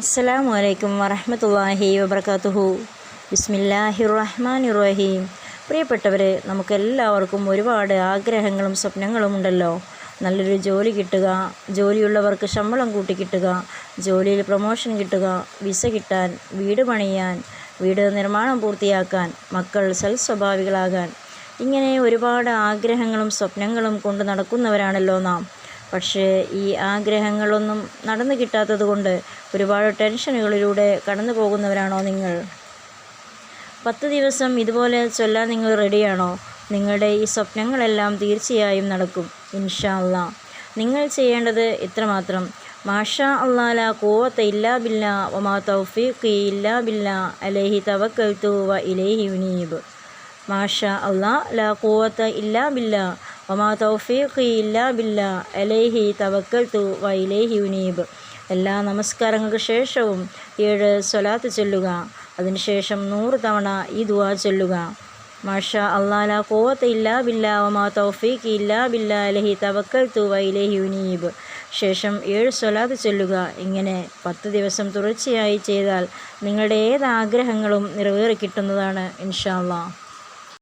അസ്സലാമു അലൈക്കും വറഹ്മത്തുള്ളാഹി വബർക്കാത്തുഹു ബിസ്മില്ലാഹി റഹ്മാൻ റഹീം പ്രിയപ്പെട്ടവരെ നമുക്കെല്ലാവർക്കും ഒരുപാട് ആഗ്രഹങ്ങളും സ്വപ്നങ്ങളും ഉണ്ടല്ലോ. നല്ലൊരു ജോലി കിട്ടുക ജോലിയുള്ളവർക്ക് ശമ്പളം കൂട്ടി കിട്ടുക ജോലിയിൽ പ്രൊമോഷൻ കിട്ടുക വിസ കിട്ടാൻ വീട് പണിയാൻ വീട് നിർമ്മാണം പൂർത്തിയാക്കാൻ മക്കൾ സൽസ്വഭാവികളാകാൻ. ഇങ്ങനെ ഒരുപാട് ആഗ്രഹങ്ങളും സ്വപ്നങ്ങളും കൊണ്ട് നടക്കുന്നവരാണല്ലോ നാം. പക്ഷേ ഈ ആഗ്രഹങ്ങളൊന്നും നടന്നു കിട്ടാത്തത് കൊണ്ട് ഒരുപാട് ടെൻഷനുകളിലൂടെ കടന്നു പോകുന്നവരാണോ നിങ്ങൾ? പത്ത് ദിവസം ഇതുപോലെ ചൊല്ലാൻ നിങ്ങൾ റെഡിയാണോ? നിങ്ങളുടെ ഈ സ്വപ്നങ്ങളെല്ലാം തീർച്ചയായും നടക്കും ഇൻഷാ നിങ്ങൾ ചെയ്യേണ്ടത് ഇത്രമാത്രം. മാഷാ അള്ളാല കൂവത്ത ഇല്ലാ ബില്ല ഒമാ തൗഫീഖി ഇല്ലാ ബില്ല അലൈഹി തവക്കൽത്തു വ ഇലൈഹി വിനീബ് മാഷാ അള്ളാ ലാ കൂവത്ത ഇല്ലാ ബില്ല വമാ തൗഫീഖി ഇല്ലാ ബില്ല അലൈഹി തവക്കൽ തു വൈലേഹി ഉനീബ് എല്ലാ നമസ്കാരങ്ങൾക്ക് ശേഷവും ഏഴ് സ്വലാത്ത് ചൊല്ലുക. അതിനുശേഷം നൂറ് തവണ ഈ ദുവാ ചൊല്ലുക. മാഷ അള്ളാല കോവത്ത് ഇല്ലാ ബില്ല ഒമാ തൗഫീഖ് ഇല്ലാ ബില്ല അലഹി തവക്കൽ തു വൈലേഹി യുനീബ്. ശേഷം ഏഴ് സ്വലാത്ത് ചൊല്ലുക. ഇങ്ങനെ പത്ത് ദിവസം തുടർച്ചയായി ചെയ്താൽ നിങ്ങളുടെ ഏത് ആഗ്രഹങ്ങളും നിറവേറി കിട്ടുന്നതാണ് ഇൻഷാ അള്ളാഹ്.